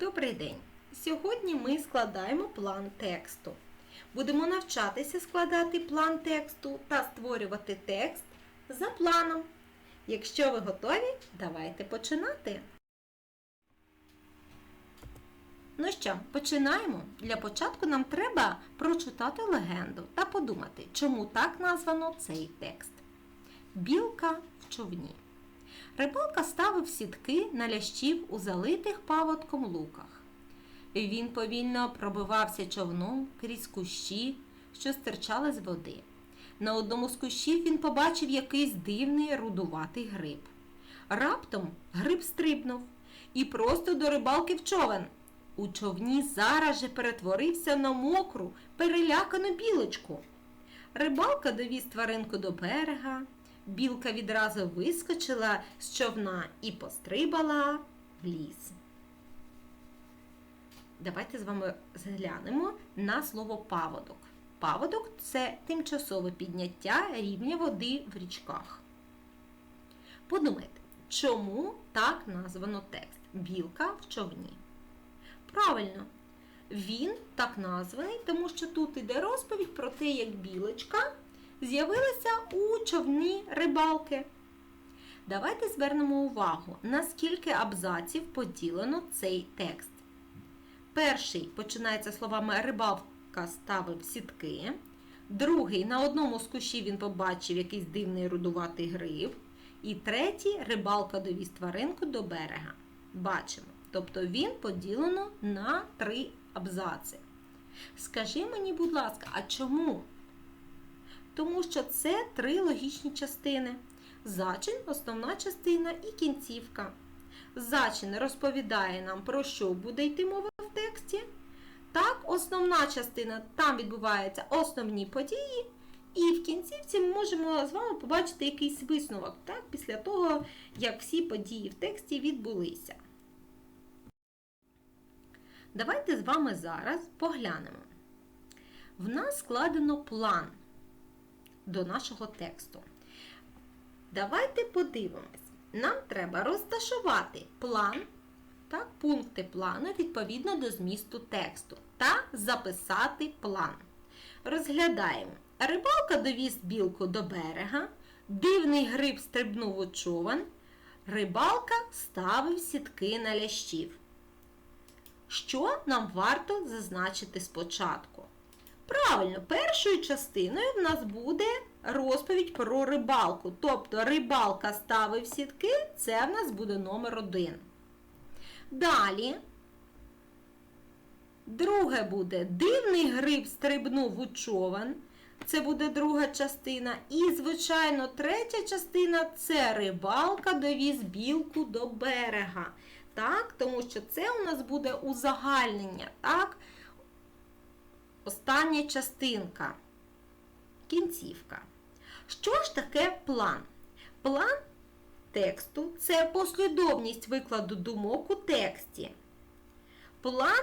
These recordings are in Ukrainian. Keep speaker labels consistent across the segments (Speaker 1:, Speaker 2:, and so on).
Speaker 1: Добрий день! Сьогодні ми складаємо план тексту. Будемо навчатися складати план тексту та створювати текст за планом. Якщо ви готові, давайте починати. Ну що, починаємо. Для початку нам треба прочитати легенду та подумати, чому так названо цей текст. Білка в човні. Рибалка ставив сітки на лящів у залитих паводком луках. Він повільно пробивався човном крізь кущі, що стирчали з води. На одному з кущів він побачив якийсь дивний рудуватий гриб. Раптом гриб стрибнув і просто до рибалки в човен. У човні зараз же перетворився на мокру, перелякану білочку. Рибалка довіз тваринку до берега. Білка відразу вискочила з човна і пострибала в ліс. Давайте з вами зглянемо на слово паводок. Паводок це тимчасове підняття рівня води в річках. Подумайте, чому так названо текст Білка в човні? Правильно, він так названий, тому що тут іде розповідь про те, як білочка з'явилася у човні рибалки. Давайте звернемо увагу, наскільки абзаців поділено цей текст. Перший починається словами рибалка ставив сітки. Другий на одному з кущів він побачив якийсь дивний рудуватий гриб. І третій рибалка довіз тваринку до берега. Бачимо. Тобто він поділено на три абзаци. Скажи мені, будь ласка, а чому? Тому що це три логічні частини. Зачин, основна частина і кінцівка. Зачин розповідає нам, про що буде йти мова в тексті. Так, основна частина, там відбуваються основні події. І в кінцівці ми можемо з вами побачити якийсь висновок, так, після того, як всі події в тексті відбулися. Давайте з вами зараз поглянемо. В нас складено план до нашого тексту. Давайте подивимось. Нам треба розташувати план, так, пункти плану відповідно до змісту тексту та записати план. Розглядаємо. Рибалка довіз білку до берега, дивний гриб стрибнув у човен, рибалка ставив сітки на лящів. Що нам варто зазначити спочатку? Правильно, першою частиною в нас буде розповідь про рибалку. Тобто рибалка ставив сітки, це в нас буде номер один. Далі, друге буде дивний гриб стрибнув у човен. Це буде друга частина. І, звичайно, третя частина це рибалка довіз білку до берега. Так, Тому що це у нас буде узагальнення. так? Остання частинка. Кінцівка. Що ж таке план? План тексту це послідовність викладу думок у тексті. План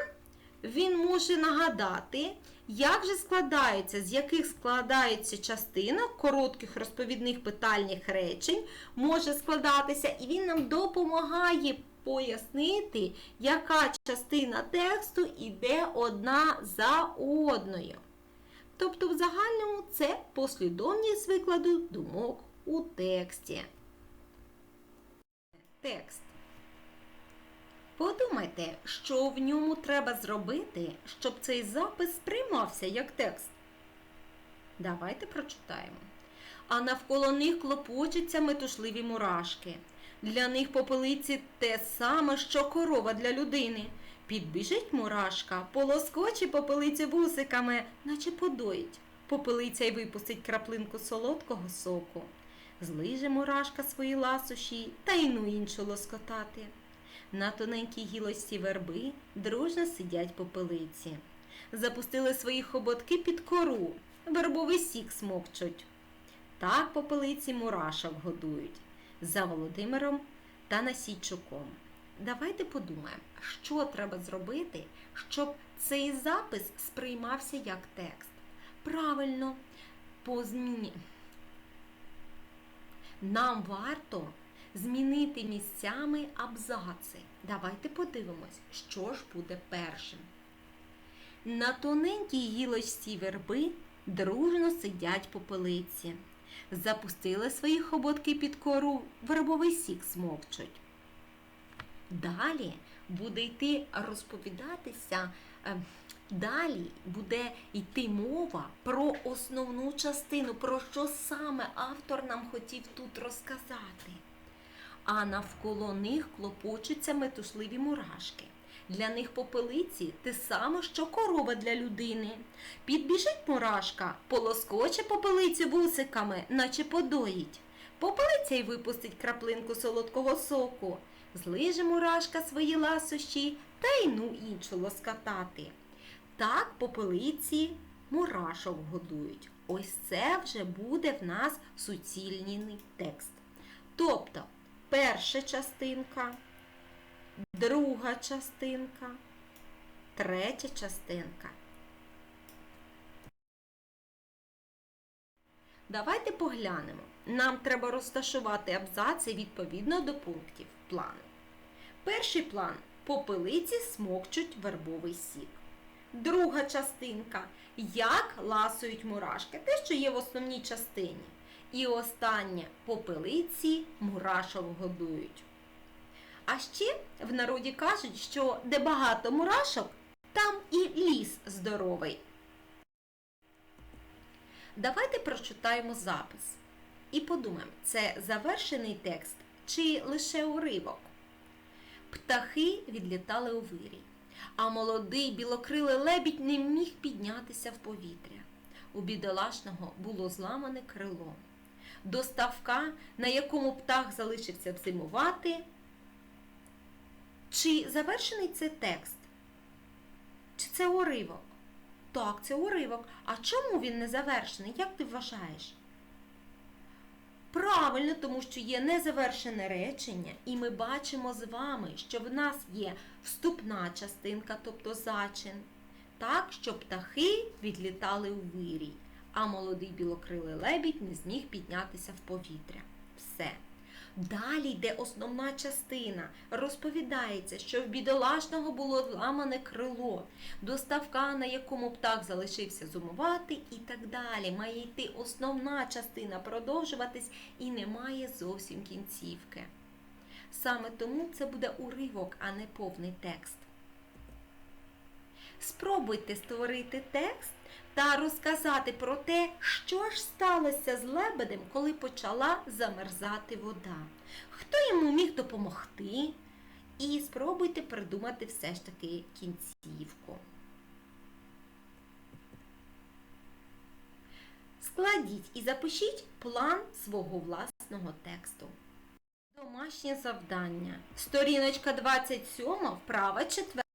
Speaker 1: він може нагадати, як же складається, з яких складається частина коротких розповідних питальних речень, може складатися, і він нам допомагає пояснити, яка частина тексту йде одна за одною. Тобто, в загальному це послідовність викладу думок у тексті. Текст. Подумайте, що в ньому треба зробити, щоб цей запис сприймався як текст. Давайте прочитаємо. А навколо них клопочуться метушливі мурашки. Для них попелиці те саме, що корова для людини. Підбіжить мурашка, полоскоче попелицю вусиками, наче подоїть. Попелиця й випустить краплинку солодкого соку. Злиже мурашка свої ласощі та й ну іншу лоскотати. На тоненькій гілості верби дружно сидять попелиці. Запустили свої хоботки під кору, вербовий сік смокчуть. Так попелиці мурашок годують за Володимиром та Насійчуком. Давайте подумаємо, що треба зробити, щоб цей запис сприймався як текст. Правильно, по зміні. Нам варто змінити місцями абзаци. Давайте подивимось, що ж буде першим. На тоненькій гілочці верби дружно сидять попелиці. Запустили свої хоботки під кору, вербовий сік смокчуть. Далі буде йти розповідатися, е, далі буде йти мова про основну частину, про що саме автор нам хотів тут розказати. А навколо них клопочуться метушливі мурашки. Для них попелиці те саме, що корова для людини. Підбіжить мурашка, полоскоче попелицю вусиками, наче подоїть. Попелиця й випустить краплинку солодкого соку. Злиже мурашка свої ласощі та й ну іншу лоскатати. Так попелиці мурашок годують. Ось це вже буде в нас суцільний текст. Тобто, перша частинка, друга частинка, третя частинка. Давайте поглянемо. Нам треба розташувати абзаци відповідно до пунктів плану. Перший план попелиці смокчуть вербовий сік. Друга частинка як ласують мурашки, те, що є в основній частині. І останнє попелиці мурашок годують. А ще в народі кажуть, що де багато мурашок, там і ліс здоровий. Давайте прочитаємо запис і подумаємо, це завершений текст чи лише уривок. Птахи відлітали у вирій, а молодий білокрилий лебідь не міг піднятися в повітря. У бідолашного було зламане крило. До ставка, на якому птах залишився зимувати. Чи завершений це текст? Чи це уривок? Так, це уривок. А чому він не завершений? Як ти вважаєш? Правильно, тому що є незавершене речення, і ми бачимо з вами, що в нас є вступна частинка, тобто зачин, так, що птахи відлітали у вирій, а молодий білокрилий лебідь не зміг піднятися в повітря. Все. Далі йде основна частина. Розповідається, що в бідолашного було зламане крило, до ставка, на якому птах залишився зумувати, і так далі. Має йти основна частина, продовжуватись і немає зовсім кінцівки. Саме тому це буде уривок, а не повний текст. Спробуйте створити текст та розказати про те, що ж сталося з лебедем, коли почала замерзати вода. Хто йому міг допомогти? І спробуйте придумати все ж таки кінцівку. Складіть і запишіть план свого власного тексту. Домашнє завдання. Сторіночка 27, вправа 4.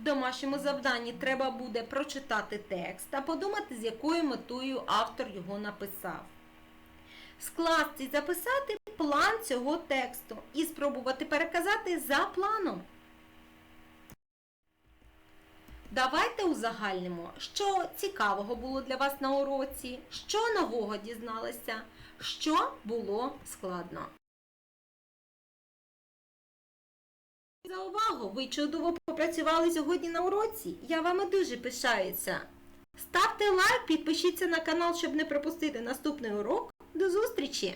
Speaker 1: В домашньому завданні треба буде прочитати текст та подумати, з якою метою автор його написав. Скласти і записати план цього тексту і спробувати переказати за планом. Давайте узагальнимо, що цікавого було для вас на уроці, що нового дізналися, що було складно. За увагу! Ви чудово попрацювали сьогодні на уроці. Я вами дуже пишаюся. Ставте лайк, підпишіться на канал, щоб не пропустити наступний урок. До зустрічі!